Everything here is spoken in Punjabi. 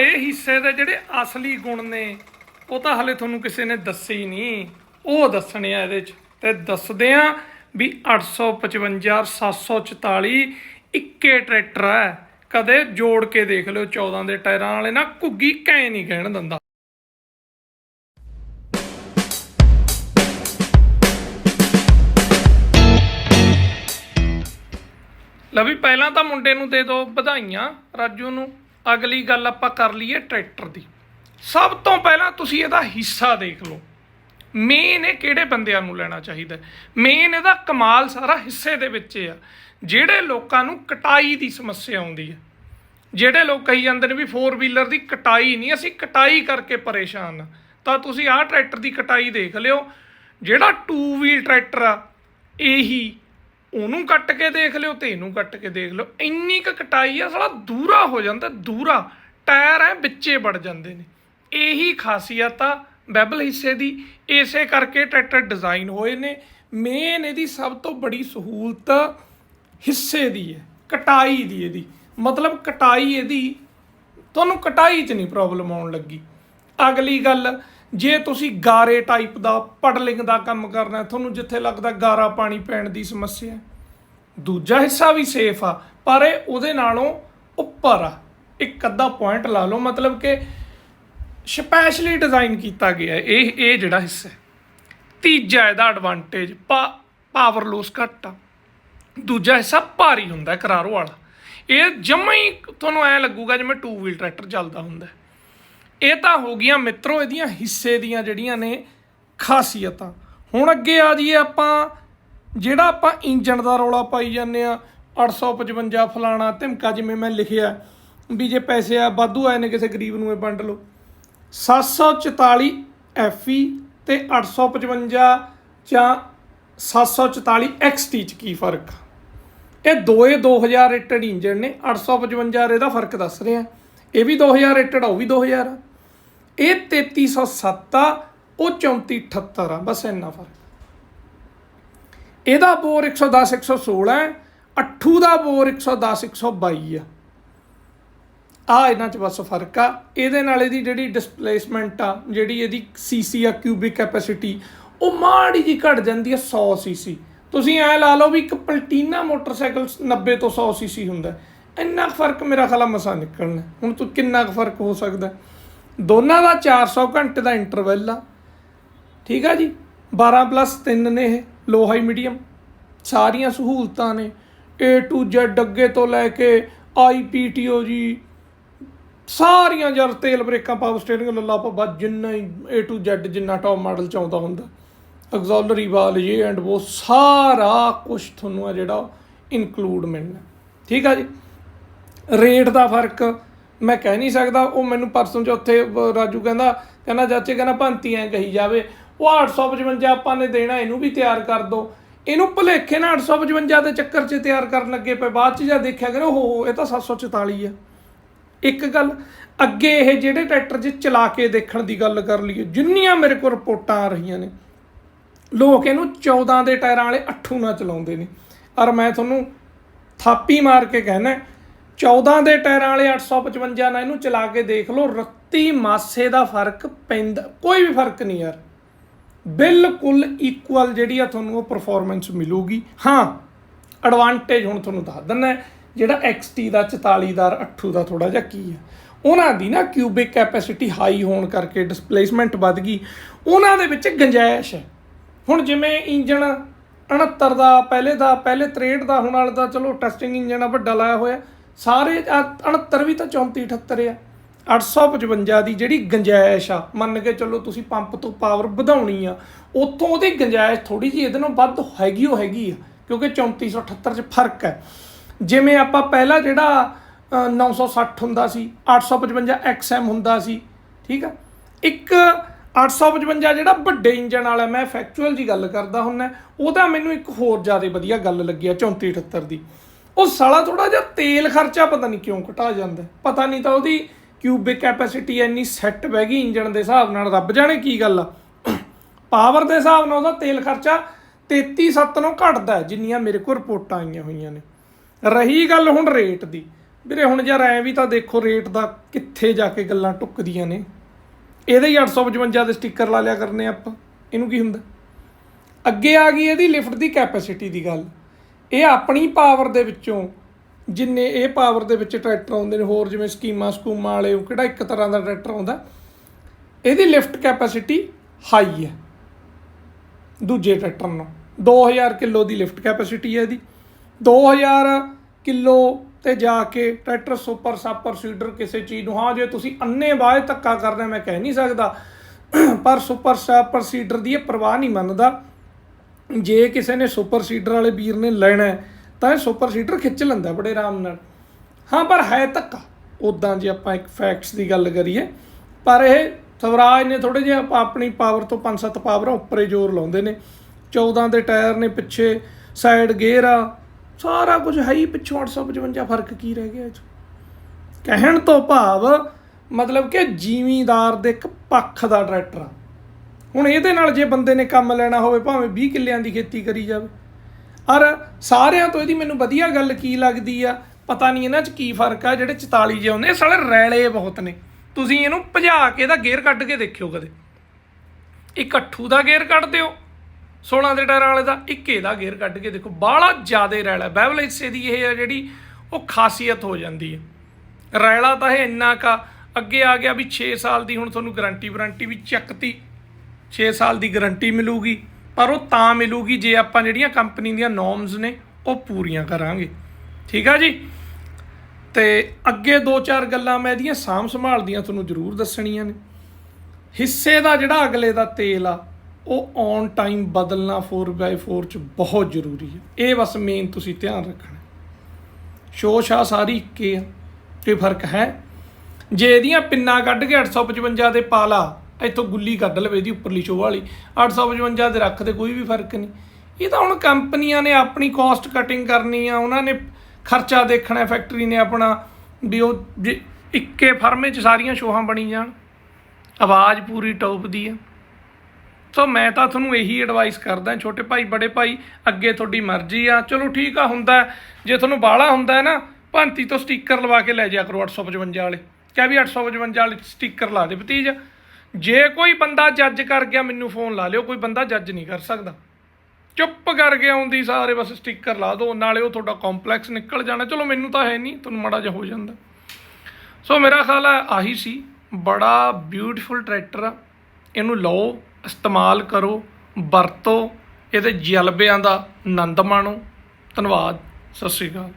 ਇਹ ਹਿੱਸੇ ਦੇ ਜਿਹੜੇ ਅਸਲੀ ਗੁਣ ਨੇ, ਉਹ ਤਾਂ ਹਲੇ ਤੁਹਾਨੂੰ ਕਿਸੇ ਨੇ ਦੱਸੇ ਹੀ ਨਹੀਂ। ਉਹ ਦੱਸਣੇ ਆ ਇਹਦੇ ਚ। ਤੇ ਦੱਸਦੇ ਆ ਵੀ 855 744 ਇੱਕੇ ਟਰੈਕਟਰ ਹੈ ਕਦੇ ਜੋੜ ਕੇ ਦੇਖ ਲਿਓ 14 ਦੇ ਟਾਇਰਾਂ ਵਾਲੇ ਨਾ ਘੁੱਗੀ ਕੈ ਨਹੀਂ ਕਹਿਣ ਦਿੰਦਾ। ਲਵੀ ਪਹਿਲਾਂ ਤਾਂ ਮੁੰਡੇ ਨੂੰ ਦੇ ਦਿਓ ਵਧਾਈਆਂ ਰਾਜੂ ਨੂੰ। ਅਗਲੀ ਗੱਲ ਆਪਾਂ ਕਰ ਲਈਏ ਟਰੈਕਟਰ ਦੀ। ਸਭ ਤੋਂ ਪਹਿਲਾਂ ਤੁਸੀਂ ਇਹਦਾ ਹਿੱਸਾ ਦੇਖ ਲਓ। ਮੇਨ ਇਹ ਕਿਹੜੇ ਬੰਦਿਆਂ ਨੂੰ ਲੈਣਾ ਚਾਹੀਦਾ ਮੇਨ ਇਹਦਾ ਕਮਾਲ ਸਾਰਾ ਹਿੱਸੇ ਦੇ ਵਿੱਚ ਆ। ਜਿਹੜੇ ਲੋਕਾਂ ਨੂੰ ਕਟਾਈ ਦੀ ਸਮੱਸਿਆ ਆਉਂਦੀ ਹੈ। ਜਿਹੜੇ ਲੋਕ ਕਹੀ ਜਾਂਦੇ ਨੇ ਵੀ 4 ਵੀਲਰ ਦੀ ਕਟਾਈ ਨਹੀਂ, ਅਸੀਂ ਕਟਾਈ ਕਰਕੇ ਪਰੇਸ਼ਾਨ ਆ ਤਾਂ ਤੁਸੀਂ ਆਹ ਟਰੈਕਟਰ ਦੀ ਕਟਾਈ ਦੇਖ ਲਿਓ। ਜਿਹੜਾ 2 ਵੀਲ ਟਰੈਕਟਰ ਆ, ਇਹੀ ਉਹਨੂੰ ਕੱਟ ਕੇ ਦੇਖ ਲਿਓ ਤੇ ਇਹਨੂੰ ਕੱਟ ਕੇ ਦੇਖ ਲਿਓ। ਇੰਨੀ ਕੁ ਕਟਾਈ ਆ, ਸਾਲਾ ਦੂਰਾ ਹੋ ਜਾਂਦਾ, ਦੂਰਾ। ਟਾਇਰ ਐ, ਵਿੱਚੇ ਵੜ ਜਾਂਦੇ ਨੇ। ਇਹੀ ਖਾਸੀਅਤ ਆ ਬੈਬਲ ਹਿੱਸੇ ਦੀ। ਇਸੇ ਕਰਕੇ ਟਰੈਕਟਰ ਡਿਜ਼ਾਈਨ ਹੋਏ ਨੇ। ਮੇਨ ਇਹਦੀ ਸਭ ਤੋਂ ਬੜੀ ਸਹੂਲਤ ਹਿੱਸੇ ਦੀ ਹੈ ਕਟਾਈ ਦੀ ਇਹਦੀ। ਮਤਲਬ ਕਟਾਈ ਇਹਦੀ, ਤੁਹਾਨੂੰ ਕਟਾਈ 'ਚ ਨਹੀਂ ਪ੍ਰੋਬਲਮ ਆਉਣ ਲੱਗੀ। ਅਗਲੀ ਗੱਲ ਜੇ ਤੁਸੀਂ ਗਾਰੇ ਟਾਈਪ ਦਾ ਪਡਲਿੰਗ ਦਾ ਕੰਮ ਕਰਨਾ ਤੁਹਾਨੂੰ ਜਿੱਥੇ ਲੱਗਦਾ ਗਾਰਾ ਪਾਣੀ ਪੈਣ ਦੀ ਸਮੱਸਿਆ ਦੂਜਾ ਹਿੱਸਾ ਵੀ ਸੇਫ ਆ, ਪਰ ਇਹ ਉਹਦੇ ਨਾਲੋਂ ਉੱਪਰ ਆ। ਇੱਕ ਅੱਧਾ ਪੁਆਇੰਟ ਲਾ ਲਓ, ਮਤਲਬ ਕਿ ਸਪੈਸ਼ਲੀ ਡਿਜ਼ਾਈਨ ਕੀਤਾ ਗਿਆ ਇਹ ਇਹ ਜਿਹੜਾ ਹਿੱਸਾ ਹੈ। ਤੀਜਾ ਇਹਦਾ ਐਡਵਾਂਟੇਜ ਪਾਵਰ ਲੋਸ ਘੱਟ ਆ। ਦੂਜਾ ਹਿੱਸਾ ਭਾਰੀ ਹੁੰਦਾ ਕਰਾਰੋ ਵਾਲਾ। ਇਹ ਜਮਾ ਹੀ ਤੁਹਾਨੂੰ ਐ ਲੱਗੂਗਾ ਜਿਵੇਂ 2 ਵੀਲ ਟਰੈਕਟਰ ਚੱਲਦਾ ਹੁੰਦਾ ਇਹ ਤਾਂ ਹੋ ਗਈਆਂ ਮਿੱਤਰੋ, ਇਹਦੀਆਂ ਹਿੱਸੇ ਦੀਆਂ ਜਿਹੜੀਆਂ ਨੇ ਖਾਸੀਅਤਾਂ। ਹੁਣ ਅੱਗੇ ਆ ਜਾਈਏ ਆਪਾਂ, ਜਿਹੜਾ ਆਪਾਂ ਇੰਜਣ ਦਾ ਰੌਲਾ ਪਾਈ ਜਾਂਦੇ ਆ 855 ਫਲਾਣਾ ਧਮਕਾ ਜਿਵੇਂ ਮੈਂ ਲਿਖਿਆ, ਵੀ ਜੇ ਪੈਸੇ ਆ, ਵਾਧੂ ਆਏ ਨੇ ਕਿਸੇ ਗਰੀਬ ਨੂੰ, ਇਹ ਵੰਡ ਲਓ। 744 FE ਤੇ 855 ਜਾਂ 744 XT ਚ ਕੀ ਫ਼ਰਕ? ਆ ਇਹ ਦੋਏ 2000 ਰੇਟਡ ਇੰਜਣ ਨੇ 855 ਇਹਦਾ ਫ਼ਰਕ ਦੱਸ ਰਿਹਾ। ਇਹ ਵੀ 2000 ਰੇਟਡ ਆ, ਉਹ ਵੀ 2000 ਆ। ਇਹ 3307 ਆ, ਉਹ 3478 ਆ, ਬਸ ਇੰਨਾ ਫ਼ਰਕ। ਇਹਦਾ ਬੋਰ 110 116 ਹੈ, ਅੱਠੂ ਦਾ ਬੋਰ 110 122 ਆ। ਆ ਇਹਨਾਂ ਚ ਬਸ ਫ਼ਰਕ ਆ। ਇਹਦੇ ਨਾਲ ਇਹਦੀ ਜਿਹੜੀ ਡਿਸਪਲੇਸਮੈਂਟ ਆ, ਜਿਹੜੀ ਇਹਦੀ ਸੀਸੀ ਆ ਕਿਊਬਿਕ ਕੈਪੈਸਿਟੀ ਉਹ ਮਾੜੀ ਜੀ ਘਟ ਜਾਂਦੀ ਹੈ 100 ਸੀਸੀ ਤੁਸੀਂ ਐ ਲਾ ਲਓ ਵੀ ਇੱਕ ਪਲਟੀਨਾ ਮੋਟਰਸਾਈਕਲ 90 ਤੋਂ 100 ਸੀਸੀ ਹੁੰਦਾ। ਇੰਨਾ ਕੁ ਫ਼ਰਕ ਮੇਰਾ ਖਿਆਲ ਮਸਾ ਨਿਕਲਣਾ। ਹੁਣ ਤੂੰ ਕਿੰਨਾ ਕੁ ਫ਼ਰਕ ਹੋ ਸਕਦਾ? ਦੋਨਾਂ ਦਾ 400 ਘੰਟੇ ਦਾ ਇੰਟਰਵੈਲ ਆ। ਠੀਕ ਆ ਜੀ? 12 ਪਲੱਸ 3 ਨੇ ਇਹ ਲੋ ਹਾਈ ਮੀਡੀਅਮ ਸਾਰੀਆਂ ਸਹੂਲਤਾਂ ਨੇ। A to Z, ਅੱਗੇ ਤੋਂ ਲੈ ਕੇ IPTO ਜੀ, ਸਾਰੀਆਂ ਯਾਰ ਤੇਲ ਬ੍ਰੇਕਾਂ ਪਾਵਰ ਸਟੀਅਰਿੰਗ ਲੱਲਾ ਪਾ ਜਿੰਨਾ ਹੀ A to Z, ਜਿੰਨਾ ਟੌਪ ਮਾਡਲ ਚ ਆਉਂਦਾ ਹੁੰਦਾ। ਐਗਜ਼ੌਲਰੀ ਵਾਲ ਇਹ ਐਂਡ ਉਹ ਸਾਰਾ ਕੁਝ ਤੁਹਾਨੂੰ ਆ ਜਿਹੜਾ ਇਨਕਲੂਡ ਮਿਲਣਾ। ਠੀਕ ਆ ਜੀ? ਰੇਟ ਦਾ ਫ਼ਰਕ ਮੈਂ ਕਹਿ ਨਹੀਂ ਸਕਦਾ, ਉਹ ਮੈਨੂੰ ਪਰਸੋਂ ਚੌਥੇ ਰਾਜੂ ਕਹਿੰਦਾ ਕਹਿੰਦਾ, ਚਾਚੇ, ਕਹਿੰਦਾ, ਭੰਤੀ ਐ ਕਹੀ ਜਾਵੇ। ਉਹ 855 ਆਪਾਂ ਨੇ ਦੇਣਾ, ਇਹਨੂੰ ਵੀ ਤਿਆਰ ਕਰ ਦੋ। ਇਹਨੂੰ ਭੁਲੇਖੇ ਨਾਲ 855 ਦੇ ਚੱਕਰ 'ਚ ਤਿਆਰ ਕਰਨ ਲੱਗੇ ਪਏ। ਬਾਅਦ 'ਚ ਜਦ ਦੇਖਿਆ ਕਰੋ, ਹੋ ਇਹ ਤਾਂ 744 ਆ। ਇੱਕ ਗੱਲ, ਅੱਗੇ ਇਹ ਜਿਹੜੇ ਟਰੈਕਟਰ 'ਚ ਚਲਾ ਕੇ ਦੇਖਣ ਦੀ ਗੱਲ ਕਰ ਲਈਏ, ਜਿੰਨੀਆਂ ਮੇਰੇ ਕੋਲ ਰਿਪੋਰਟਾਂ ਆ ਰਹੀਆਂ ਨੇ, ਲੋਕ ਇਹਨੂੰ 14 ਦੇ ਟਾਇਰਾਂ ਵਾਲੇ ਅੱਠੂ ਨਾਲ ਚਲਾਉਂਦੇ ਨੇ। ਔਰ ਮੈਂ ਤੁਹਾਨੂੰ ਥਾਪੀ ਮਾਰ ਕੇ ਕਹਿਣਾ 14 ਦੇ ਟਾਇਰਾਂ ਵਾਲੇ 855 ਨਾਲ ਇਹਨੂੰ ਚਲਾ ਕੇ ਦੇਖ ਲਓ, ਰੱਤੀ ਮਾਸੇ ਦਾ ਫ਼ਰਕ ਪੈਂਦਾ, ਕੋਈ ਵੀ ਫ਼ਰਕ ਨਹੀਂ ਯਾਰ। ਬਿਲਕੁਲ ਇਕੁਅਲ ਜਿਹੜੀ ਆ ਤੁਹਾਨੂੰ ਉਹ ਪਰਫਾਰਮੈਂਸ ਮਿਲੂਗੀ। ਹਾਂ ਐਡਵਾਂਟੇਜ ਹੁਣ ਤੁਹਾਨੂੰ ਦੱਸ ਦਿੰਦਾ ਜਿਹੜਾ XT ਦਾ 44 ਦਾ ਅੱਠੂ ਦਾ ਥੋੜਾ ਜਿਹਾ ਕੀ ਆ। ਉਹਨਾਂ ਦੀ ਨਾ ਕਿਊਬਿਕ ਕੈਪੈਸਿਟੀ ਹਾਈ ਹੋਣ ਕਰਕੇ ਡਿਸਪਲੇਸਮੈਂਟ ਵੱਧ ਗਈ। ਉਹਨਾਂ ਦੇ ਵਿੱਚ ਗੰਜਾਇਸ਼ ਹੈ। ਹੁਣ ਜਿਵੇਂ ਇੰਜਣ 69 ਦਾ, ਪਹਿਲੇ ਦਾ, ਪਹਿਲੇ 63 ਦਾ, ਹੁਣ ਵਾਲਾ ਦਾ, ਚਲੋ ਟੈਸਟਿੰਗ ਇੰਜਣ ਆ, ਵੱਡਾ ਲਾਇਆ ਹੋਇਆ। ਸਾਰੇ ਆਹ 69 ਵੀ ਤਾਂ 34 78 ਆ। 855 ਦੀ ਜਿਹੜੀ ਗੰਜਾਇਸ਼ ਆ ਮੰਨ ਕੇ ਚੱਲੋ ਤੁਸੀਂ ਪੰਪ ਤੋਂ ਪਾਵਰ ਵਧਾਉਣੀ ਆ ਉੱਥੋਂ ਉਹਦੀ ਗੰਜਾਇਸ਼ ਥੋੜੀ ਜਿਹੀ ਇਹਦੇ ਨਾਲੋਂ ਵੱਧ ਹੈਗੀ ਉਹ ਹੈਗੀ ਆ ਕਿਉਂਕਿ 3478 ਚ ਫ਼ਰਕ ਹੈ। ਜਿਵੇਂ ਆਪਾਂ ਪਹਿਲਾਂ ਜਿਹੜਾ ਅ, 960 ਹੁੰਦਾ ਸੀ 855 XM ਹੁੰਦਾ ਸੀ ਠੀਕ ਆ? ਇੱਕ 855 ਜਿਹੜਾ ਵੱਡੇ ਇੰਜਨ ਵਾਲਾ ਮੈਂ ਫੈਕਚੁਅਲ ਜੀ ਗੱਲ ਕਰਦਾ ਹੁੰਨਾ ਉਹਦਾ ਮੈਨੂੰ ਇੱਕ ਹੋਰ ਜ਼ਿਆਦਾ ਵਧੀਆ ਗੱਲ ਲੱਗੀ ਆ 3478 ਦੀ। ਉਹ ਸਾਲਾ ਥੋੜਾ ਜਿਹਾ ਤੇਲ ਖਰਚਾ ਪਤਾ ਨਹੀਂ ਕਿਉਂ ਘਟਾ ਜਾਂਦਾ। ਪਤਾ ਨਹੀਂ ਤਾਂ ਉਹਦੀ ਕਿਊਬਿਕ ਕੈਪੈਸਿਟੀ ਇੰਨੀ ਸੈੱਟ ਬਹਿ ਗਈ ਇੰਜਣ ਦੇ ਹਿਸਾਬ ਨਾਲ, ਰੱਬ ਜਾਣੇ ਕੀ ਗੱਲ ਆ। ਪਾਵਰ ਦੇ ਹਿਸਾਬ ਨਾਲ ਉਹਦਾ ਤੇਲ ਖਰਚਾ 33 7 ਨੂੰ ਘਟਦਾ ਜਿੰਨੀਆਂ ਮੇਰੇ ਕੋਲ ਰਿਪੋਰਟਾਂ ਆਈਆਂ ਹੋਈਆਂ ਨੇ। ਰਹੀ ਗੱਲ ਹੁਣ ਰੇਟ ਦੀ। ਵੀਰੇ ਹੁਣ ਯਾਰ ਐ ਵੀ ਤਾਂ ਦੇਖੋ ਰੇਟ ਦਾ ਕਿੱਥੇ ਜਾ ਕੇ ਗੱਲਾਂ ਟੁੱਕਦੀਆਂ ਨੇ। ਇਹਦੇ ਹੀ 855 ਦੇ ਸਟicker ਲਾ ਲਿਆ ਕਰਨੇ ਆਪਾਂ। ਇਹਨੂੰ ਕੀ ਹੁੰਦਾ? ਅੱਗੇ ਆ ਗਈ ਇਹਦੀ ਲਿਫਟ ਦੀ ਕੈਪੈਸਿਟੀ ਦੀ ਗੱਲ। ਇਹ ਆਪਣੀ ਪਾਵਰ ਦੇ ਵਿੱਚੋਂ ਜਿੰਨੇ ਇਹ ਪਾਵਰ ਦੇ ਵਿੱਚ ਟਰੈਕਟਰ ਆਉਂਦੇ ਨੇ, ਹੋਰ ਜਿਵੇਂ ਸਕੀਮਾ, ਸਕੂਮਾ ਵਾਲੇ, ਉਹ ਕਿਹੜਾ ਇੱਕ ਤਰ੍ਹਾਂ ਦਾ ਟਰੈਕਟਰ ਆਉਂਦਾ? ਇਹਦੀ ਲਿਫਟ ਕੈਪੈਸਿਟੀ ਹਾਈ ਹੈ। ਦੂਜੇ ਟਰੈਕਟਰ ਨਾਲੋਂ। 2000 ਕਿਲੋ ਦੀ ਲਿਫਟ ਕੈਪੈਸਿਟੀ ਹੈ ਇਹਦੀ। 2000 ਕਿਲੋ ਤੇ ਜਾ ਕੇ ਟਰੈਕਟਰ ਸੁਪਰ ਸਾਪਰ ਸੀਡਰ ਕਿਸੇ ਚੀਜ਼ ਨੂੰ, ਹਾਂ, ਜੇ ਤੁਸੀਂ ਅੰਨੇ ਬਾਏ ਧੱਕਾ ਕਰਨਾ ਮੈਂ ਕਹਿ ਨਹੀਂ ਸਕਦਾ। ਪਰ ਸੁਪਰ ਸਾਪਰ ਸੀਡਰ ਦੀ ਇਹ ਪਰਵਾਹ ਨਹੀਂ ਮੰਨਦਾ। ਜੇ ਕਿਸੇ ਨੇ ਸੁਪਰ ਸੀਡਰ ਵਾਲੇ ਵੀਰ ਨੇ ਲੈਣਾ ਤਾਂ ਇਹ ਸੁਪਰ ਸੀਡਰ ਖਿੱਚ ਲੈਂਦਾ ਬੜੇ ਆਰਾਮ ਨਾਲ। ਹਾਂ, ਪਰ ਹੈ ਧੱਕਾ। ਉਦਾਂ ਜੇ ਆਪਾਂ ਇੱਕ ਫੈਕਟਸ ਦੀ ਗੱਲ ਕਰੀਏ, ਪਰ ਇਹ ਸਵਰਾਜ ਨੇ ਥੋੜੇ ਜਿਹਾ ਆਪ- ਆਪਣੀ ਪਾਵਰ ਤੋਂ 5-7 ਪਾਵਰਾਂ ਉੱਪਰੇ ਜ਼ੋਰ ਲਾਉਂਦੇ ਨੇ। 14 ਦੇ ਟਾਇਰ ਨੇ ਪਿੱਛੇ ਸਾਈਡ ਗੇਅਰ ਆ। ਸਾਰਾ ਕੁਝ ਹੈ ਹੀ ਪਿੱਛੋਂ 855 ਫ਼ਰਕ ਕੀ ਰਹਿ ਗਿਆ ਇਹ 'ਚ? ਕਹਿਣ ਤੋਂ ਭਾਵ ਮਤਲਬ ਕਿ ਜਿਮੀਦਾਰ ਦੇ ਇੱਕ ਪੱਖ ਦਾ ਟਰੈਕਟਰ ਆ। ਹੁਣ ਇਹਦੇ ਨਾਲ ਜੇ ਬੰਦੇ ਨੇ ਕੰਮ ਲੈਣਾ ਹੋਵੇ, ਭਾਵੇਂ 20 ਕਿੱਲਿਆਂ ਦੀ ਖੇਤੀ ਕਰੀ ਜਾਵੇ। ਔਰ ਸਾਰਿਆਂ ਤੋਂ ਇਹਦੀ ਮੈਨੂੰ ਵਧੀਆ ਗੱਲ ਕੀ ਲੱਗਦੀ ਆ? ਪਤਾ ਨਹੀਂ ਇਹਨਾਂ 'ਚ ਕੀ ਫ਼ਰਕ ਆ, ਜਿਹੜੇ 44 ਜੇ ਹੁੰਦੇ ਇਹ ਸਾਲੇ ਰੈਲੇ ਬਹੁਤ ਨੇ। ਤੁਸੀਂ ਇਹਨੂੰ ਭਜਾ ਕੇ ਇਹਦਾ ਗੇਅਰ ਕੱਢ ਕੇ ਦੇਖਿਓ ਕਦੇ। ਇੱਕ ਅੱਠੂ ਦਾ ਗੇਅਰ ਕੱਢ ਦਿਓ 16 ਦੇ ਟਾਇਰਾਂ ਵਾਲੇ ਦਾ, ਇੱਕ ਇਹਦਾ ਗੇਅਰ ਕੱਢ ਕੇ ਦੇਖੋ। ਬਾਹਲਾ ਜ਼ਿਆਦੇ ਰੈਲਾ ਬੈਵਲ ਹਿੱਸੇ ਦੀ ਇਹ ਆ ਜਿਹੜੀ, ਉਹ ਖਾਸੀਅਤ ਹੋ ਜਾਂਦੀ ਹੈ ਰੈਲਾ ਤਾਂ ਇਹ ਇੰਨਾ ਕਾ ਅੱਗੇ ਆ ਗਿਆ ਵੀ 6 ਸਾਲ ਦੀ ਹੁਣ ਤੁਹਾਨੂੰ ਗਾਰੰਟੀ ਵਾਰੰਟੀ ਵੀ ਚੱਕਤੀ। 6 ਸਾਲ ਦੀ ਗਾਰੰਟੀ ਮਿਲੂਗੀ, ਪਰ ਉਹ ਤਾਂ ਮਿਲੂਗੀ ਜੇ ਆਪਾਂ ਜਿਹੜੀਆਂ ਕੰਪਨੀ ਦੀਆਂ ਨੋਰਮਸ ਨੇ, ਉਹ ਪੂਰੀਆਂ ਕਰਾਂਗੇ। ਠੀਕ ਆ ਜੀ? ਤੇ ਅੱਗੇ ਦੋ ਚਾਰ ਗੱਲਾਂ ਮੈਂ ਇਹਦੀਆਂ ਸਾਂਭ ਸੰਭਾਲ ਦੀਆਂ ਤੁਹਾਨੂੰ ਜ਼ਰੂਰ ਦੱਸਣੀਆਂ ਨੇ। ਹਿੱਸੇ ਦਾ ਜਿਹੜਾ ਅਗਲੇ ਦਾ ਤੇਲ ਆ, ਉਹ ਔਨ ਟਾਈਮ ਬਦਲਣਾ 4x4 ਚ ਬਹੁਤ ਜ਼ਰੂਰੀ ਹੈ। ਇਹ ਬਸ ਮੇਨ ਤੁਸੀਂ ਧਿਆਨ ਰੱਖਣਾ। ਸ਼ੋਸ਼ਾ ਸਾਰੀ ਇੱਕੇ ਆ, ਕੋਈ ਫ਼ਰਕ ਹੈ? ਜੇ ਇਹਦੀਆਂ ਪਿੰਨਾਂ ਕੱਢ ਕੇ 855 ਦੇ ਪਾ ਲਾ ਇੱਥੋਂ ਗੁੱਲੀ ਕੱਢ ਲਵੇ ਇਹਦੀ ਉੱਪਰਲੀ ਸ਼ੋਅ ਵਾਲੀ। 855 ਦੇ ਰੱਖ ਦੇ ਕੋਈ ਵੀ ਫ਼ਰਕ ਨਹੀਂ। ਇਹ ਤਾਂ ਹੁਣ ਕੰਪਨੀਆਂ ਨੇ ਆਪਣੀ ਕਾਸਟ ਕਟਿੰਗ ਕਰਨੀ ਆ, ਉਹਨਾਂ ਨੇ ਖਰਚਾ ਦੇਖਣਾ ਫੈਕਟਰੀ ਨੇ ਆਪਣਾ ਵੀ ਉਹ ਜੇ ਇੱਕੇ ਫਰਮੇ 'ਚ ਸਾਰੀਆਂ ਸ਼ੋਹਾਂ ਬਣੀ ਜਾਣ। ਆਵਾਜ਼ ਪੂਰੀ ਟੌਪ ਦੀ ਆ। ਸੋ ਮੈਂ ਤਾਂ ਤੁਹਾਨੂੰ ਇਹੀ ਐਡਵਾਈਸ ਕਰਦਾ, ਛੋਟੇ ਭਾਈ, ਬੜੇ ਭਾਈ, ਅੱਗੇ ਤੁਹਾਡੀ ਮਰਜ਼ੀ ਆ। ਚਲੋ ਠੀਕ ਆ, ਹੁੰਦਾ ਜੇ ਤੁਹਾਨੂੰ ਬਾਹਲਾ ਹੁੰਦਾ ਨਾ, ਭਾਂਤੀ ਤੋਂ ਸਟicker ਲਵਾ ਕੇ ਲੈ ਜਾ ਕਰੋ 855 ਵਾਲੇ। ਕਿਆ ਵੀ 855 ਵਾਲੇ ਸਟicker ਲਾ ਦੇ ਭਤੀਜ। ਜੇ ਕੋਈ ਬੰਦਾ ਜੱਜ ਕਰ ਗਿਆ, ਮੈਨੂੰ ਫੋਨ ਲਾ ਲਿਓ, ਕੋਈ ਬੰਦਾ ਜੱਜ ਨਹੀਂ ਕਰ ਸਕਦਾ। ਚੁੱਪ ਕਰਕੇ ਆਉਂਦੀ, ਸਾਰੇ ਬਸ ਸਟicker ਲਾ ਦਿਓ ਨਾਲੇ ਉਹ ਤੁਹਾਡਾ ਕੰਪਲੈਕਸ ਨਿਕਲ ਜਾਣਾ। ਚਲੋ, ਮੈਨੂੰ ਤਾਂ ਹੈ ਨਹੀਂ, ਤੁਹਾਨੂੰ ਮਾੜਾ ਜਿਹਾ ਹੋ ਜਾਂਦਾ। ਸੋ ਮੇਰਾ ਖਿਆਲ ਹੈ ਆਹੀ ਸੀ। ਬੜਾ ਬਿਊਟੀਫੁਲ ਟਰੈਕਟਰ ਆ। ਇਹਨੂੰ ਲਓ, ਇਸਤੇਮਾਲ ਕਰੋ, ਵਰਤੋ। ਇਹਦੇ ਜਲਬਿਆਂ ਦਾ ਆਨੰਦ ਮਾਣੋ। ਧੰਨਵਾਦ, ਸਤਿ ਸ਼੍ਰੀ ਅਕਾਲ।